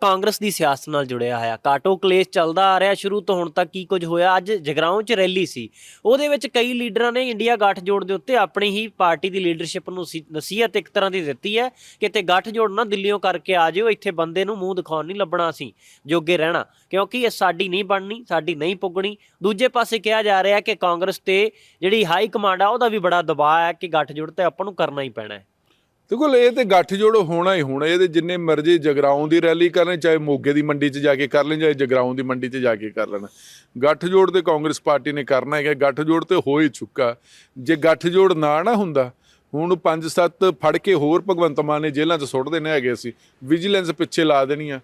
ਕਾਂਗਰਸ ਦੀ ਸਿਆਸਤ ਨਾਲ ਜੁੜਿਆ ਹੋਇਆ। ਕਾਟੋ ਕਲੇਸ਼ ਚੱਲਦਾ ਆ ਰਿਹਾ ਸ਼ੁਰੂ ਤੋਂ ਹੁਣ ਤੱਕ ਕੀ ਕੁਝ ਹੋਇਆ। ਅੱਜ ਜਗਰਾਉਂ 'ਚ ਰੈਲੀ ਸੀ। ਉਹਦੇ ਵਿੱਚ ਕਈ ਲੀਡਰਾਂ ਨੇ ਇੰਡੀਆ ਗੱਠਜੋੜ ਦੇ ਉੱਤੇ ਆਪਣੀ ਹੀ ਪਾਰਟੀ ਦੀ ਲੀਡਰਸ਼ਿਪ ਨੂੰ ਸੀ- ਨਸੀਹਤ ਇੱਕ ਤਰ੍ਹਾਂ ਦੀ ਦਿੱਤੀ ਹੈ ਕਿ ਤੇ ਗੱਠਜੋੜ ਨਾ ਦਿੱਲੀੋਂ ਕਰਕੇ ਆ ਜਿਓ, ਇੱਥੇ ਬੰਦੇ ਨੂੰ ਮੂੰਹ ਦਿਖਾਉਣ ਨਹੀਂ ਲੱਭਣਾ ਸੀ ਜੋਗੇ ਰਹਿਣਾ। ਕਿਉਂਕਿ ਇਹ ਸਾਡੀ ਨਹੀਂ ਬਣਨੀ, ਸਾਡੀ ਨਹੀਂ ਪੁੱਗਣੀ। ਦੂਜੇ ਪਾਸੇ ਕਿਹਾ ਜਾ ਰਿਹਾ ਕਿ ਕਾਂਗਰਸ ਤੇ ਜਿਹੜੀ ਹਾਈ ਕਮਾਂਡ ਆ, ਉਹਦਾ ਵੀ ਬੜਾ ਦਬਾਅ ਹੈ ਕਿ ਗੱਠਜੋੜ ਤੇ ਆਪਾਂ ਨੂੰ ਕਰਨਾ ਹੀ ਪੈਣਾ ਹੈ। ਦੇਖੋ, ਇਹ ਤੇ ਗੱਠਜੋੜ ਹੋਣਾ ਹੀ ਹੋਣਾ, ਇਹਦੇ ਜਿੰਨੇ ਮਰਜ਼ੀ ਜਗਰਾਉਂ ਦੀ ਰੈਲੀ ਕਰਨ ਚਾਹੇ ਮੋਗੇ ਦੀ ਮੰਡੀ 'ਚ ਜਾ ਕੇ ਕਰ ਲੈਣ, ਚਾਹੇ ਜਗਰਾਉਂ ਦੀ ਮੰਡੀ 'ਚ ਜਾ ਕੇ ਕਰ ਲੈਣ। ਗੱਠਜੋੜ ਤੇ ਕਾਂਗਰਸ ਪਾਰਟੀ ਨੇ ਕਰਨਾ ਹੈਗਾ, ਗੱਠਜੋੜ ਤੇ ਹੋ ਹੀ ਚੁੱਕਾ। ਜੇ ਗੱਠਜੋੜ ਨਾ ਨਾ ਹੁੰਦਾ, ਹੁਣ 5-7 ਫੜ ਕੇ ਹੋਰ ਭਗਵੰਤ ਮਾਨ ਨੇ ਜੇਲ੍ਹਾਂ 'ਚ ਸੁੱਟ ਦੇਣੇ ਹੈਗੇ ਸੀ ਵਿਜੀਲੈਂਸ ਪਿੱਛੇ ਲਾ ਦੇਣੀ ਆ।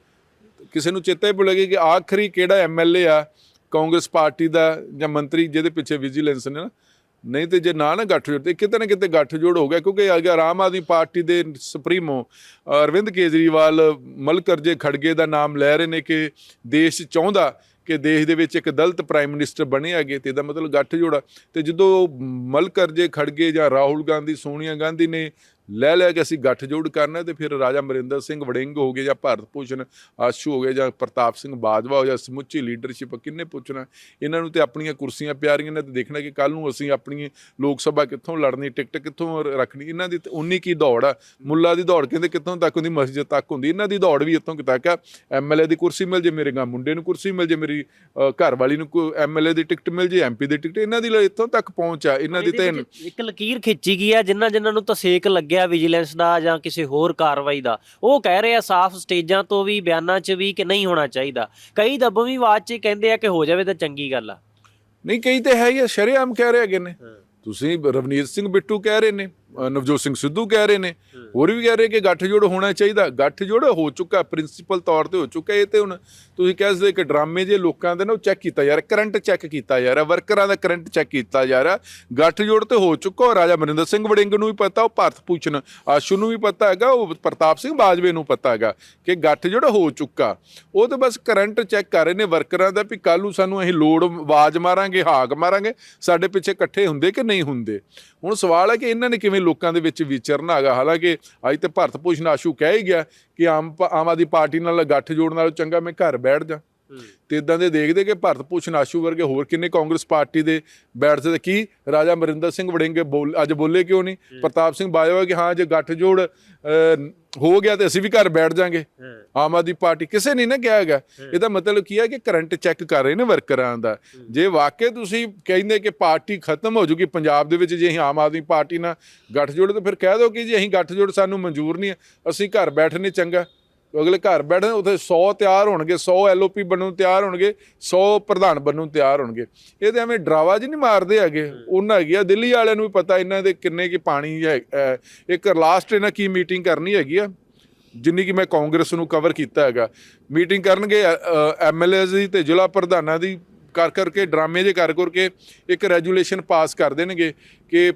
ਕਿਸੇ ਨੂੰ ਚੇਤਾ ਹੀ ਭੁੱਲੇਗਾ ਕਿ ਆਖਰੀ ਕਿਹੜਾ ਐਮਐਲਏ ਆ ਕਾਂਗਰਸ ਪਾਰਟੀ ਦਾ ਜਾਂ ਮੰਤਰੀ ਜਿਹਦੇ ਪਿੱਛੇ ਵਿਜੀਲੈਂਸ ਨੇ ਨਾ ਨਹੀਂ ਤੇ ਜੇ ਨਾ ਨਾ ਗੱਠਜੋੜ ਤੇ ਕਿਤੇ ਨਾ ਕਿਤੇ ਗੱਠਜੋੜ ਹੋ ਗਿਆ, ਕਿਉਂਕਿ ਅਗਰ ਆਮ ਆਦਮੀ ਪਾਰਟੀ ਦੇ ਸੁਪਰੀਮੋ ਅਰਵਿੰਦ ਕੇਜਰੀਵਾਲ ਮਲਕਰਜੇ ਖੜਗੇ ਦਾ ਨਾਮ ਲੈ ਰਹੇ ਨੇ ਕਿ ਦੇਸ਼ ਚਾਹੁੰਦਾ ਕਿ ਦੇਸ਼ ਦੇ ਵਿੱਚ ਇੱਕ ਦਲਤ ਪ੍ਰਾਈਮ ਮਿਨਿਸਟਰ ਬਣੇ ਹੈਗੇ ਤੇ ਇਹਦਾ ਮਤਲਬ ਗੱਠਜੋੜ ਆ। ਤੇ ਜਦੋਂ ਮਲਕਰਜੇ ਖੜਗੇ ਜਾਂ ਰਾਹੁਲ ਗਾਂਧੀ, ਸੋਨੀਆ ਗਾਂਧੀ ਨੇ ਲੈ ਲੈ ਕੇ ਅਸੀਂ ਗੱਠਜੋੜ ਕਰਨਾ ਤੇ ਫਿਰ ਰਾਜਾ ਮਰਿੰਦਰ ਸਿੰਘ ਵੜਿੰਗ ਹੋ ਗਏ ਜਾਂ ਭਾਰਤ ਭੂਸ਼ਣ ਆਸ਼ੂ ਹੋ ਗਏ ਜਾਂ ਪ੍ਰਤਾਪ ਸਿੰਘ ਬਾਜਵਾ ਹੋ ਜਾਂ ਸਮੁੱਚੀ ਲੀਡਰਸ਼ਿਪ ਕਿੰਨੇ ਪੁੱਛਣਾ। ਇਹਨਾਂ ਨੂੰ ਤੇ ਆਪਣੀਆਂ ਕੁਰਸੀਆਂ ਪਿਆਰੀਆਂ ਨੇ ਤੇ ਦੇਖਣਾ ਕਿ ਕੱਲ ਨੂੰ ਅਸੀਂ ਆਪਣੀ ਲੋਕ ਸਭਾ ਕਿੱਥੋਂ ਲੜਨੀ ਟਿਕਟ ਕਿੱਥੋਂ ਰੱਖਣੀ ਇਹਨਾਂ ਦੀ ਤੇ ਉਨੀ ਕੀ ਦੌੜ ਆ। ਮੁੱਲਾ ਦੀ ਦੌੜ ਕਹਿੰਦੇ ਕਿੱਥੋਂ ਤੱਕ ਹੁੰਦੀ ਮਸਜਿਦ ਤੱਕ ਹੁੰਦੀ। ਇਹਨਾਂ ਦੀ ਦੌੜ ਵੀ ਇੱਥੋਂ ਤੱਕ ਆ। ਐਮਐਲਏ ਦੀ ਕੁਰਸੀ ਮਿਲ ਜੇ ਮੇਰੇ ਗਾਂ ਮੁੰਡੇ ਨੂੰ ਕੁਰਸੀ ਮਿਲ ਜੇ ਮੇਰੀ ਘਰ ਵਾਲੀ ਨੂੰ ਐਮਐਲਏ ਦੀ ਟਿਕਟ ਮਿਲ ਜੇ ਐਮਪੀ ਦੀ ਟਿਕਟ ਇਹਨਾਂ ਦੀ ਇੱਥੋਂ ਤੱਕ ਪਹੁੰਚ ਆ। ਇਹਨਾਂ ਦੀ ਤੇ ਇੱਕ ਲਕੀਰ ਖਿੱਚੀ ਗਈ ਹੈ ਜਿਨ੍ਹਾਂ ਜਿਨ੍ਹਾਂ ਨੂੰ ਤਾਂ ਸੇਕ ਲੱਗਿਆ ਵਿਜੀਲੈਂਸ ਦਾ ਜਾਂ ਕਿਸੇ ਹੋਰ ਕਾਰਵਾਈ ਦਾ। ਉਹ ਕਹਿ ਰਹੇ ਆ ਸਾਫ਼ ਸਟੇਜਾਂ ਤੋਂ ਵੀ ਬਿਆਨਾਂ 'ਚ ਵੀ ਕਿ ਨਹੀਂ ਹੋਣਾ ਚਾਹੀਦਾ। ਕਈ ਦੱਬਵੀਂ ਆਵਾਜ਼ 'ਚ ਕਹਿੰਦੇ ਆ ਕਿ ਹੋ ਜਾਵੇ ਤਾਂ ਚੰਗੀ ਗੱਲ ਆ। ਨਹੀਂ ਕਈ ਤੇ ਹੈ ਹੀ ਸ਼ਰੇਆਮ ਕਹਿ ਰਹੇ ਹੈਗੇ ਨੇ। ਤੁਸੀਂ ਰਵਨੀਤ ਸਿੰਘ ਬਿੱਟੂ ਕਹਿ ਰਹੇ ਨੇ। ਨਵਜੋਤ ਸਿੰਘ ਸਿੱਧੂ ਕਹਿ ਰਹੇ ਨੇ। ਹੋਰ ਵੀ ਕਹਿ ਰਹੇ ਕਿ ਗੱਠਜੋੜ ਹੋਣਾ ਚਾਹੀਦਾ। ਗੱਠਜੋੜ ਹੋ ਚੁੱਕਾ ਪ੍ਰਿੰਸੀਪਲ ਤੌਰ ਤੇ ਹੋ ਚੁੱਕਾ ਇਹ ਤੇ ਹੁਣ ਤੁਸੀਂ ਕਹਿ ਸਕਦੇ ਕਿ ਡਰਾਮੇ ਜੇ ਲੋਕਾਂ ਦੇ ਨਾ ਉਹ ਚੈੱਕ ਕੀਤਾ ਜਾ ਰਿਹਾ ਕਰੰਟ ਚੈੱਕ ਕੀਤਾ ਜਾ ਰਿਹਾ ਵਰਕਰਾਂ ਦਾ ਕਰੰਟ ਚੈੱਕ ਕੀਤਾ ਜਾ ਰਿਹਾ। ਗੱਠਜੋੜ ਤੇ ਹੋ ਚੁੱਕਾ ਔਰ ਰਾਜਾ ਮਰਿੰਦਰ ਸਿੰਘ ਵੜਿੰਗ ਨੂੰ ਵੀ ਪਤਾ, ਉਹ ਭਾਰਤ ਭੂਸ਼ਣ ਆਸ਼ੂ ਨੂੰ ਵੀ ਪਤਾ ਹੈਗਾ, ਉਹ ਪ੍ਰਤਾਪ ਸਿੰਘ ਬਾਜਵੇ ਨੂੰ ਪਤਾ ਹੈਗਾ ਕਿ ਗੱਠਜੋੜ ਹੋ ਚੁੱਕਾ। ਉਹ ਤਾਂ ਬਸ ਕਰੰਟ ਚੈੱਕ ਕਰ ਰਹੇ ਨੇ ਵਰਕਰਾਂ ਦਾ ਵੀ ਕੱਲ ਨੂੰ ਸਾਨੂੰ ਅਸੀਂ ਲੋੜ ਆਵਾਜ਼ ਮਾਰਾਂਗੇ, ਹਾਕ ਮਾਰਾਂਗੇ, ਸਾਡੇ ਪਿੱਛੇ ਇਕੱਠੇ ਹੁੰਦੇ ਕਿ ਨਹੀਂ ਹੁੰਦੇ। ਹੁਣ ਸਵਾਲ ਹੈ ਕਿ ਇਹਨਾਂ ਨੇ ਕਿਵੇਂ ਲੋਕਾਂ ਦੇ ਵਿੱਚ ਵਿਚਰਨਾ ਹੈਗਾ। ਹਾਲਾਂਕਿ ਅੱਜ ਤੇ ਭਾਰਤ ਭੂਸ਼ਣ ਆਸ਼ੂ ਕਹਿ ਹੀ ਗਿਆ ਕਿ ਆਮ ਆਮ ਆਦਮੀ ਪਾਰਟੀ ਨਾਲ ਗੱਠ ਜੋੜਨ ਨਾਲੋਂ ਚੰਗਾ ਮੈਂ ਘਰ ਬੈਠ ਜਾ। ਤੇ ਇਦਾਂ ਦੇ ਦੇਖਦੇ ਕਿ ਭਾਰਤ ਭੂਸ਼ਣ ਆਸ਼ੂ ਵਰਗੇ ਹੋਰ ਕਿੰਨੇ ਕਾਂਗਰਸ ਪਾਰਟੀ ਦੇ ਬੈਠਦੇ ਤੇ ਕੀ ਰਾਜਾ ਮਰਿੰਦਰ ਸਿੰਘ ਵੜਿੰਗੇ ਬੋਲ ਅੱਜ ਬੋਲੇ ਕਿਉਂ ਨਹੀਂ? ਪ੍ਰਤਾਪ ਸਿੰਘ ਬਾਜਵਾ ਕਿ ਹਾਂ ਜੇ ਗੱਠ ਜੋੜ ਅਹ, ਹੋ ਗਿਆ ਤੇ ਅਸੀਂ ਵੀ ਘਰ ਬੈਠ ਜਾਾਂਗੇ। ਆਮ ਆਦਮੀ ਪਾਰਟੀ ਕਿਸੇ ਨੇ ਨਾ ਕਿਹਾ ਹੈਗਾ। ਇਹਦਾ ਮਤਲਬ ਕੀ ਹੈ ਕਿ ਕਰੰਟ ਚੈੱਕ ਕਰ ਰਹੇ ਨੇ ਵਰਕਰਾਂ ਦਾ। ਜੇ ਵਾਕਈ ਤੁਸੀਂ ਕਹਿੰਦੇ ਕਿ ਪਾਰਟੀ ਖਤਮ ਹੋ ਜੂਗੀ ਪੰਜਾਬ ਦੇ ਵਿੱਚ ਜੇ ਅਸੀਂ ਆਮ ਆਦਮੀ ਪਾਰਟੀ ਨਾਲ ਗੱਠਜੋੜ ਤਾਂ ਫਿਰ ਕਹਿ ਦਿਓ ਕਿ ਜੀ ਅਸੀਂ ਗੱਠਜੋੜ ਸਾਨੂੰ ਮਨਜ਼ੂਰ ਨਹੀਂ ਹੈ। ਅਸੀਂ ਘਰ ਬੈਠਣੇ ਚੰਗਾ। ਅਗਲੇ ਘਰ ਬੈਠਣ ਉੱਥੇ 100 ਤਿਆਰ ਹੋਣਗੇ 100 ਐਲਓਪੀ ਬਣਨ ਨੂੰ ਤਿਆਰ ਹੋਣਗੇ 100 ਪ੍ਰਧਾਨ ਬਣਨ ਨੂੰ ਤਿਆਰ ਹੋਣਗੇ। ਇਹ ਤੇ ਐਵੇਂ ਡਰਾਵਾ ਜੀ ਨਹੀਂ ਮਾਰਦੇ ਹੈਗੇ। ਉਹਨਾਂ ਹੈਗੀ ਆ, ਦਿੱਲੀ ਵਾਲਿਆਂ ਨੂੰ ਵੀ ਪਤਾ ਇਹਨਾਂ ਦੇ ਕਿੰਨੇ ਕੀ ਪਾਣੀ ਹੈ ਇੱਕ ਲਾਸਟ ਇਹਨਾਂ ਕੀ ਮੀਟਿੰਗ ਕਰਨੀ ਹੈਗੀ ਆ, ਜਿੰਨੀ ਕਿ ਮੈਂ ਕਾਂਗਰਸ ਨੂੰ ਕਵਰ ਕੀਤਾ ਹੈਗਾ। ਮੀਟਿੰਗ ਕਰਨਗੇ ਐਮਐਲਏਜ਼ ਦੀ ਤੇ ਜ਼ਿਲ੍ਹਾ ਪ੍ਰਧਾਨਾਂ ਦੀ, ਕਰ, ਕਰਕੇ, ਡਰਾਮੇ ਜੇ ਕਰ, ਕਰਕੇ ਇੱਕ ਰੈਜੂਲੇਸ਼ਨ ਪਾਸ ਕਰ ਦੇਣਗੇ ਕਿ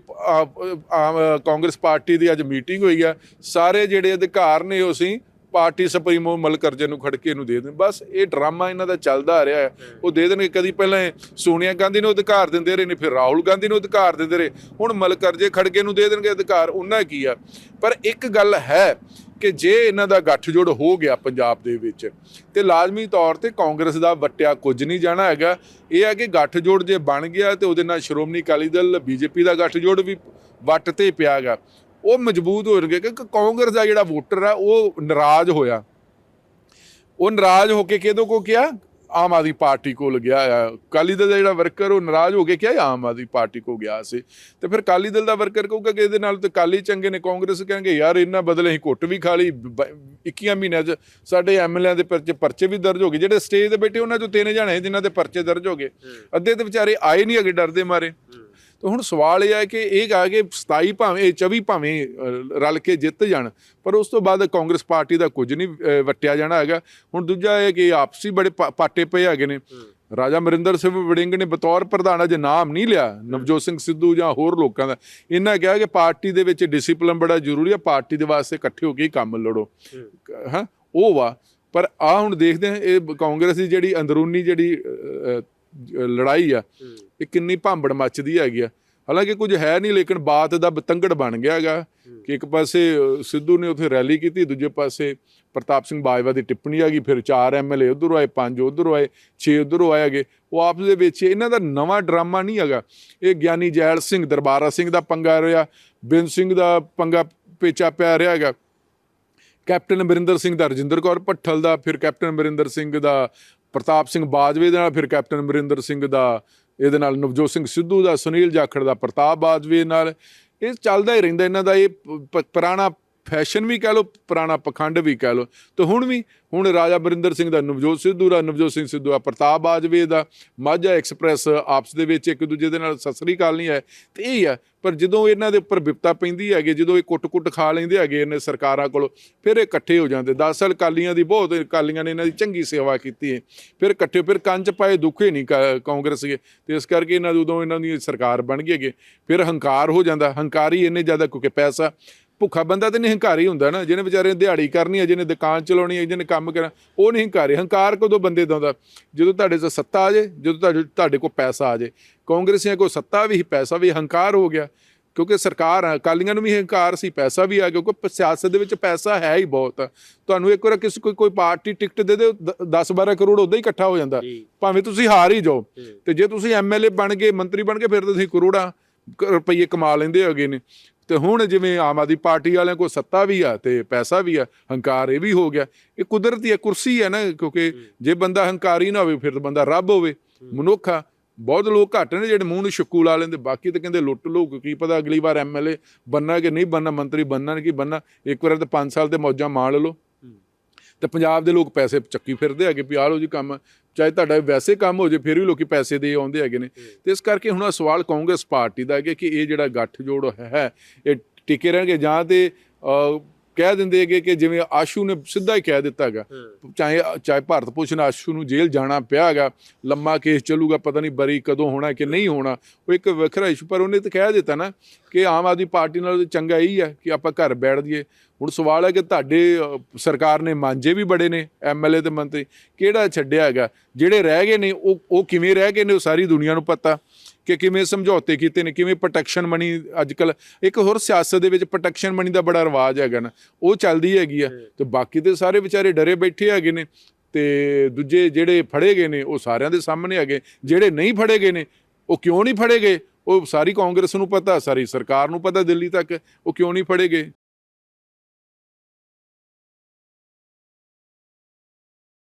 ਕਾਂਗਰਸ ਪਾਰਟੀ ਦੀ ਅੱਜ ਮੀਟਿੰਗ ਹੋਈ ਆ। ਸਾਰੇ ਜਿਹੜੇ ਅਧਿਕਾਰ ਨੇ ਉਹ ਅਸੀਂ ਪਾਰਟੀ ਸੁਪਰੀਮੋ ਮਲਕਰਜੇ ਨੂੰ ਖੜਕੇ ਨੂੰ ਦੇ ਦੇਣ। ਬਸ ਇਹ ਡਰਾਮਾ ਇਹਨਾਂ ਦਾ ਚੱਲਦਾ ਆ ਰਿਹਾ ਹੈ। ਉਹ ਦੇ ਦੇਣਗੇ। ਕਦੀ ਪਹਿਲਾਂ ਸੋਨੀਆ ਗਾਂਧੀ ਨੂੰ ਅਧਿਕਾਰ ਦਿੰਦੇ ਰਹੇ ਨੇ ਫਿਰ ਰਾਹੁਲ ਗਾਂਧੀ ਨੂੰ ਅਧਿਕਾਰ ਦਿੰਦੇ ਰਹੇ। ਹੁਣ ਮਲਕਰਜੇ ਖੜਕੇ ਨੂੰ ਦੇ ਦੇਣਗੇ। ਅਧਿਕਾਰ ਉਹਨਾਂ ਕੀ ਆ? ਪਰ ਇੱਕ ਗੱਲ ਹੈ ਕਿ ਜੇ ਇਹਨਾਂ ਦਾ ਗੱਠਜੋੜ ਹੋ ਗਿਆ ਪੰਜਾਬ ਦੇ ਵਿੱਚ ਤੇ ਲਾਜ਼ਮੀ ਤੌਰ ਤੇ ਕਾਂਗਰਸ ਦਾ ਵਟਿਆ ਕੁਝ ਨਹੀਂ ਜਾਣਾ ਹੈਗਾ। ਇਹ ਹੈ ਕਿ ਗੱਠਜੋੜ ਜੇ ਬਣ ਗਿਆ ਤੇ ਉਹਦੇ ਨਾਲ ਸ਼੍ਰੋਮਣੀ ਅਕਾਲੀ ਦਲ ਬੀਜੇਪੀ ਦਾ ਗੱਠਜੋੜ ਵੀ ਵੱਟ ਤੇ ਪਿਆਗਾ ਉਹ ਮਜ਼ਬੂਤ ਹੋਣਗੇ ਕਿ ਕਾਂਗਰਸ ਦਾ ਜਿਹੜਾ ਵੋਟਰ ਆ ਉਹ ਨਾਰਾਜ਼ ਹੋਇਆ। ਉਹ ਨਾਰਾਜ਼ ਹੋ ਕੇ ਕਿਹਦੋਂ ਕੋ ਕਿਹਾ ਆਮ ਆਦਮੀ ਪਾਰਟੀ ਕੋਲ ਗਿਆ ਆ। ਕਾਲੀ ਦਲ ਦਾ ਜਿਹੜਾ ਵਰਕਰ ਉਹ ਨਾਰਾਜ਼ ਹੋ ਕੇ ਕਿਹਾ ਆਮ ਆਦਮੀ ਪਾਰਟੀ ਕੋ ਗਿਆ ਸੀ। ਤੇ ਫਿਰ ਕਾਲੀ ਦਲ ਦਾ ਵਰਕਰ ਕਹੂਗਾ ਕਿ ਇਹਦੇ ਨਾਲ ਤੇ ਕਾਲੀ ਚੰਗੇ ਨੇ ਕਾਂਗਰਸ ਕਹਿੰਗੇ ਯਾਰ ਇਹਨਾਂ ਬਦਲੇ ਅਸੀਂ ਕੁੱਟ ਵੀ ਖਾ ਲਈ ਬ- 21 ਮਹੀਨਿਆਂ 'ਚ ਸਾਡੇ ਐਮਐਲਏ ਦੇ ਪਰਚੇ ਪਰਚੇ ਵੀ ਦਰਜ ਹੋ ਗਏ। ਜਿਹੜੇ ਸਟੇਜ ਤੇ ਬੈਠੇ ਉਹਨਾਂ 'ਚੋਂ ਤਿੰਨ ਜਾਣੇ ਜਿਨ੍ਹਾਂ ਦੇ ਪਰਚੇ ਦਰਜ ਹੋ ਗਏ। ਅੱਧੇ ਤੇ ਵਿਚਾਰੇ ਆਏ ਨਹੀਂ ਅਗੇ ਡਰਦੇ ਮਾਰੇ। ਤਾਂ ਹੁਣ ਸਵਾਲ ਇਹ ਹੈ ਕਿ ਇਹ ਆ ਕਿ 27 ਭਾਵੇਂ ਇਹ 24 ਭਾਵੇਂ ਰਲ ਕੇ ਜਿੱਤ ਜਾਣ ਪਰ ਉਸ ਤੋਂ ਬਾਅਦ ਕਾਂਗਰਸ ਪਾਰਟੀ ਦਾ ਕੁਝ ਨਹੀਂ ਵਟਿਆ ਜਾਣਾ ਹੈਗਾ। ਹੁਣ ਦੂਜਾ ਇਹ ਕਿ ਆਪਸੀ ਬੜੇ ਪਾਟੇ ਪਏ ਹੈਗੇ ਨੇ। ਰਾਜਾ ਮਰਿੰਦਰ ਸਿੰਘ ਵੜਿੰਗ ਨੇ ਬਤੌਰ ਪ੍ਰਧਾਨ ਅਜੇ ਨਾਮ ਨਹੀਂ ਲਿਆ ਨਵਜੋਤ ਸਿੰਘ ਸਿੱਧੂ ਜਾਂ ਹੋਰ ਲੋਕਾਂ ਦਾ। ਇਹਨਾਂ ਕਿਹਾ ਕਿ ਪਾਰਟੀ ਦੇ ਵਿੱਚ ਡਿਸਪਲਿਨ ਬੜਾ ਜ਼ਰੂਰੀ ਹੈ ਪਾਰਟੀ ਦੇ ਵਾਸਤੇ ਇਕੱਠੇ ਹੋ ਕੇ ਕੰਮ ਲੜੋ। ਹਾਂ। ਉਹ ਵਾ। ਪਰ ਆ ਹੁਣ ਦੇਖਦੇ ਹਾਂ ਇਹ ਕਾਂਗਰਸ ਦੀ ਜਿਹੜੀ ਅੰਦਰੂਨੀ ਜਿਹੜੀ ਲੜਾਈ ਆ ਇਹ ਕਿੰਨੀ ਭਾਂਬੜ ਮੱਚਦੀ ਹੈਗੀ ਆ। ਹਾਲਾਂਕਿ ਕੁਝ ਹੈ ਨਹੀਂ ਲੇਕਿਨ ਬਾਤ ਦਾ ਬਤੰਗੜ ਬਣ ਗਿਆ ਹੈਗਾ ਕਿ ਇੱਕ ਪਾਸੇ ਸਿੱਧੂ ਨੇ ਉੱਥੇ ਰੈਲੀ ਕੀਤੀ ਦੂਜੇ ਪਾਸੇ ਪ੍ਰਤਾਪ ਸਿੰਘ ਬਾਜਵਾ ਦੀ ਟਿੱਪਣੀ ਆ ਗਈ ਫਿਰ ਚਾਰ ਐਮਐਲਏ ਉਧਰੋਂ ਆਏ ਪੰਜ ਉਧਰੋਂ ਆਏ 6 ਉਧਰੋਂ ਆਏ ਹੈਗੇ। ਉਹ ਆਪਸ ਦੇ ਵਿੱਚ ਇਹਨਾਂ ਦਾ ਨਵਾਂ ਡਰਾਮਾ ਨਹੀਂ ਹੈਗਾ। ਇਹ ਗਿਆਨੀ ਜੈਲ ਸਿੰਘ ਦਰਬਾਰਾ ਸਿੰਘ ਦਾ ਪੰਗਾ ਰਿਹਾ ਬਿੰਦ ਸਿੰਘ ਦਾ ਪੰਗਾ ਪੇਚਾ ਪਿਆ ਰਿਹਾ ਹੈਗਾ। ਕੈਪਟਨ ਅਮਰਿੰਦਰ ਸਿੰਘ ਦਾ ਰਜਿੰਦਰ ਕੌਰ ਭੱਠਲ ਦਾ ਫਿਰ ਕੈਪਟਨ ਅਮਰਿੰਦਰ ਸਿੰਘ ਦਾ ਪ੍ਰਤਾਪ ਸਿੰਘ ਬਾਜਵੇ ਦੇ ਨਾਲ, ਫਿਰ ਕੈਪਟਨ ਅਮਰਿੰਦਰ ਸਿੰਘ ਦਾ, ਇਹਦੇ ਨਾਲ ਨਵਜੋਤ ਸਿੰਘ ਸਿੱਧੂ ਦਾ, ਸੁਨੀਲ ਜਾਖੜ ਦਾ, ਪ੍ਰਤਾਪ ਬਾਜਵੇ ਨਾਲ, ਇਹ ਚੱਲਦਾ ਹੀ ਰਹਿੰਦਾ ਇਹਨਾਂ ਦਾ, ਇਹ ਪ- ਪੁਰਾਣਾ ਫੈਸ਼ਨ ਵੀ ਕਹਿ ਲਓ, ਪੁਰਾਣਾ ਪਖੰਡ ਵੀ ਕਹਿ ਲਓ। ਤੇ ਹੁਣ ਵੀ, ਹੁਣ ਰਾਜਾ ਬਰਿੰਦਰ ਸਿੰਘ ਦਾ, ਨਵਜੋਤ ਸਿੱਧੂ ਦਾ, ਨਵਜੋਤ ਸਿੰਘ ਸਿੱਧੂ ਆ, ਪ੍ਰਤਾਪ ਬਾਜਵੇ ਦਾ, ਮਾਝਾ ਐਕਸਪ੍ਰੈਸ ਆਪਸ ਦੇ ਵਿੱਚ ਇੱਕ ਦੂਜੇ ਦੇ ਨਾਲ ਸਸਰੀ ਕਾਲ ਨਹੀਂ ਹੈ, ਤੇ ਇਹ ਆ। ਪਰ ਜਦੋਂ ਇਹਨਾਂ ਦੇ ਉੱਪਰ ਵਿਪਤਾ ਪੈਂਦੀ ਹੈਗੇ, ਜਦੋਂ ਇਹ ਕੁੱਟ-ਕੁੱਟ ਖਾ ਲੈਂਦੇ ਹੈਗੇ ਇਹਨੇ ਸਰਕਾਰਾਂ ਕੋਲ, ਫਿਰ ਇਹ ਇਕੱਠੇ ਹੋ ਜਾਂਦੇ। 10 ਸਾਲ ਕਾਲੀਆਂ ਦੀ ਬਹੁਤ ਕਾਲੀਆਂ ਨੇ ਇਹਨਾਂ ਦੀ ਚੰਗੀ ਸੇਵਾ ਕੀਤੀ ਹੈ। ਫਿਰ ਇਕੱਠੇ, ਫਿਰ ਕੰਚ ਪਾਏ, ਦੁੱਖੇ ਨਹੀਂ ਕਾ- ਕਾਂਗਰਸ ਦੇ। ਤੇ ਇਸ ਕਰਕੇ ਇਹਨਾਂ ਉਦੋਂ ਇਹਨਾਂ ਦੀ ਸਰਕਾਰ ਬਣ ਗਈ ਹੈਗੇ। ਫਿਰ ਹੰਕਾਰ ਹੋ ਜਾਂਦਾ। ਹੰਕਾਰੀ ਇੰਨੇ ਜ਼ਿਆਦਾ ਕਿਉਂਕਿ ਪੈਸਾ ਭੁੱਖਾ ਬੰਦਾ ਤੇ ਨਹੀਂ ਹੰਕਾਰੀ ਹੁੰਦਾ ਨਾ ਜਿਹਨੇ ਵਿਚਾਰੇ ਦਿਹਾੜੀ ਕਰਨੀ ਹੈ ਜਿਹਨੇ ਦੁਕਾਨ ਚਲਾਉਣੀ ਹੈ ਜਿਹਨੇ ਕੰਮ ਕਰਨਾ ਉਹ ਨਹੀਂ ਹੰਕਾਰੀ ਹੰਕਾਰ ਕਦੋਂ ਬੰਦੇ ਦਾ ਹੁੰਦਾ ਜਦੋਂ ਤੁਹਾਡੇ 'ਚ ਸੱਤਾ ਆ ਜੇ ਜਦੋਂ ਤੁਹਾਡੇ ਤੁਹਾਡੇ ਕੋਲ ਪੈਸਾ ਆ ਜੇ। ਕਾਂਗਰਸੀਆਂ ਕੋਲ ਸੱਤਾ ਵੀ ਪੈਸਾ ਵੀ ਹੰਕਾਰ ਹੋ ਗਿਆ। ਕਿਉਂਕਿ ਸਰਕਾਰ ਅਕਾਲੀਆਂ ਨੂੰ ਵੀ ਹੰਕਾਰ ਸੀ ਪੈਸਾ ਵੀ ਆ ਕਿਉਂਕਿ ਪ- ਸਿਆਸਤ ਦੇ ਵਿੱਚ ਪੈਸਾ ਹੈ ਹੀ ਬਹੁਤ ਤੁਹਾਨੂੰ ਇੱਕ ਵਾਰ ਕਿਸੇ ਕੋਈ ਕੋਈ ਪਾਰਟੀ ਟਿਕਟ ਦੇ ਦੇ 10 12 ਕਰੋੜ ਉਦਾਂ ਹੀ ਇਕੱਠਾ ਹੋ ਜਾਂਦਾ। ਭਾਵੇਂ ਤੁਸੀਂ ਹਾਰ ਹੀ ਜਾਓ। ਤੇ ਜੇ ਤੁਸੀਂ ਐਮਐਲਏ ਬਣ ਗਏ ਮੰਤਰੀ ਬਣ ਗਏ ਫਿਰ ਤੁਸੀਂ ਕਰੋੜਾਂ ਰੁਪਈਏ ਕਮਾ ਲੈਂਦੇ ਹੈਗੇ ਨੇ। ਤੇ ਹੁਣ ਜਿਵੇਂ ਆਮ ਆਦਮੀ ਪਾਰਟੀ ਵਾਲਿਆਂ ਕੋਲ ਸੱਤਾ ਵੀ ਆ ਤੇ ਪੈਸਾ ਵੀ ਆ ਹੰਕਾਰ ਇਹ ਵੀ ਹੋ ਗਿਆ। ਇਹ ਕੁਦਰਤੀ ਹੈ ਕੁਰਸੀ ਹੈ ਨਾ ਕਿਉਂਕਿ ਜੇ ਬੰਦਾ ਹੰਕਾਰੀ ਨਾ ਹੋਵੇ ਫਿਰ ਤਾਂ ਬੰਦਾ ਰੱਬ ਹੋਵੇ। ਮਨੁੱਖ ਆ ਬਹੁਤ ਲੋਕ ਘੱਟ ਨੇ ਜਿਹੜੇ ਮੂੰਹ ਨੂੰ ਸ਼ੱਕੂ ਲਾ ਲੈਂਦੇ ਬਾਕੀ ਤਾਂ ਕਹਿੰਦੇ ਲੁੱਟ ਲੋ ਕੀ ਪਤਾ ਅਗਲੀ ਵਾਰ ਐਮਐਲਏ ਬੰਨਾ ਕਿ ਨਹੀਂ ਬੰਨਾ ਮੰਤਰੀ ਬੰਨਾ ਕਿ ਬੰਨਾ ਇੱਕ ਵਾਰ ਤਾਂ 5 ਸਾਲ ਤੇ ਮੌਜਾਂ ਮਾਣ ਲਓ। ਤੇ ਪੰਜਾਬ ਦੇ ਲੋਕ ਪੈਸੇ ਚੱਕੀ ਫਿਰਦੇ ਹੈਗੇ ਵੀ ਆਹ ਲਓ ਜੀ ਕੰਮ। ਚਾਹੇ ਤੁਹਾਡਾ ਵੈਸੇ ਕੰਮ ਹੋ ਜੇ ਫਿਰ ਵੀ ਲੋਕੀ ਪੈਸੇ ਦੇ ਆਉਂਦੇ ਹੈਗੇ ਨੇ। ਤੇ ਇਸ ਕਰਕੇ ਹੁਣ ਆਹ ਸਵਾਲ ਕਾਂਗਰਸ ਪਾਰਟੀ ਦਾ ਹੈ ਕਿ ਇਹ ਜਿਹੜਾ ਗੱਠ ਜੋੜ ਹੈ ਇਹ ਟਿਕੇ ਰਹਿਣਗੇ ਜਾਂ ਤੇ ਅਹ, ਕਹਿ ਦਿੰਦੇ ਹੈਗੇ ਕਿ ਜਿਵੇਂ ਆਸ਼ੂ ਨੇ ਸਿੱਧਾ ਹੀ ਕਹਿ ਦਿੱਤਾ ਹੈਗਾ। ਚਾਹੇ ਚਾਹੇ ਭਾਰਤ ਭੂਸ਼ਣ ਆਸ਼ੂ ਨੂੰ ਜੇਲ੍ਹ ਜਾਣਾ ਪਿਆ ਹੈਗਾ ਲੰਮਾ ਕੇਸ ਚੱਲੂਗਾ ਪਤਾ ਨਹੀਂ ਬਰੀ ਕਦੋਂ ਹੋਣਾ ਕਿ ਨਹੀਂ ਹੋਣਾ ਉਹ ਇੱਕ ਵੱਖਰਾ ਇਸ਼ੂ ਪਰ ਉਹਨੇ ਤਾਂ ਕਹਿ ਦਿੱਤਾ ਨਾ ਕਿ ਆਮ ਆਦਮੀ ਪਾਰਟੀ ਨਾਲ ਚੰਗਾ ਇਹੀ ਹੈ ਕਿ ਆਪਾਂ ਘਰ ਬੈਠ ਜਾਈਏ। ਹੁਣ ਸਵਾਲ ਹੈ ਕਿ ਤੁਹਾਡੇ ਸਰਕਾਰ ਨੇ ਮਾਂਜੇ ਵੀ ਬੜੇ ਨੇ ਐਮਐਲਏ ਤੇ ਮੰਤਰੀ ਕਿਹੜਾ ਛੱਡਿਆ ਹੈਗਾ? ਜਿਹੜੇ ਰਹਿ ਗਏ ਨੇ ਉਹ ਉਹ ਕਿਵੇਂ ਰਹਿ ਗਏ ਨੇ ਉਹ ਸਾਰੀ ਦੁਨੀਆ ਨੂੰ ਪਤਾ। ਕਿ ਕਿਵੇਂ ਸਮਝੌਤੇ ਕੀਤੇ ਨੇ ਕਿਵੇਂ ਪ੍ਰੋਟੈਕਸ਼ਨ ਮਨੀ ਅੱਜ ਕੱਲ ਇੱਕ ਹੋਰ ਸਿਆਸਤ ਦੇ ਵਿੱਚ ਪ੍ਰੋਟੈਕਸ਼ਨ ਮਨੀ ਦਾ ਬੜਾ ਰਿਵਾਜ ਹੈਗਾ ਨਾ ਉਹ ਚੱਲਦੀ ਹੈਗੀ ਆ। ਤੇ ਬਾਕੀ ਤੇ ਸਾਰੇ ਵਿਚਾਰੇ ਡਰੇ ਬੈਠੇ ਹੈਗੇ ਨੇ ਤੇ ਦੂਜੇ ਜਿਹੜੇ ਫੜੇ ਗਏ ਨੇ ਉਹ ਸਾਰਿਆਂ ਦੇ ਸਾਹਮਣੇ ਹੈਗੇ। ਜਿਹੜੇ ਨਹੀਂ ਫੜੇ ਗਏ ਨੇ ਉਹ ਕਿਉਂ ਨਹੀਂ ਫੜੇ ਗਏ? ਉਹ ਸਾਰੀ ਕਾਂਗਰਸ ਨੂੰ ਪਤਾ ਸਾਰੀ ਸਰਕਾਰ ਨੂੰ ਪਤਾ ਦਿੱਲੀ ਤੱਕ ਉਹ ਕਿਉਂ ਨਹੀਂ ਫੜੇ ਗਏ?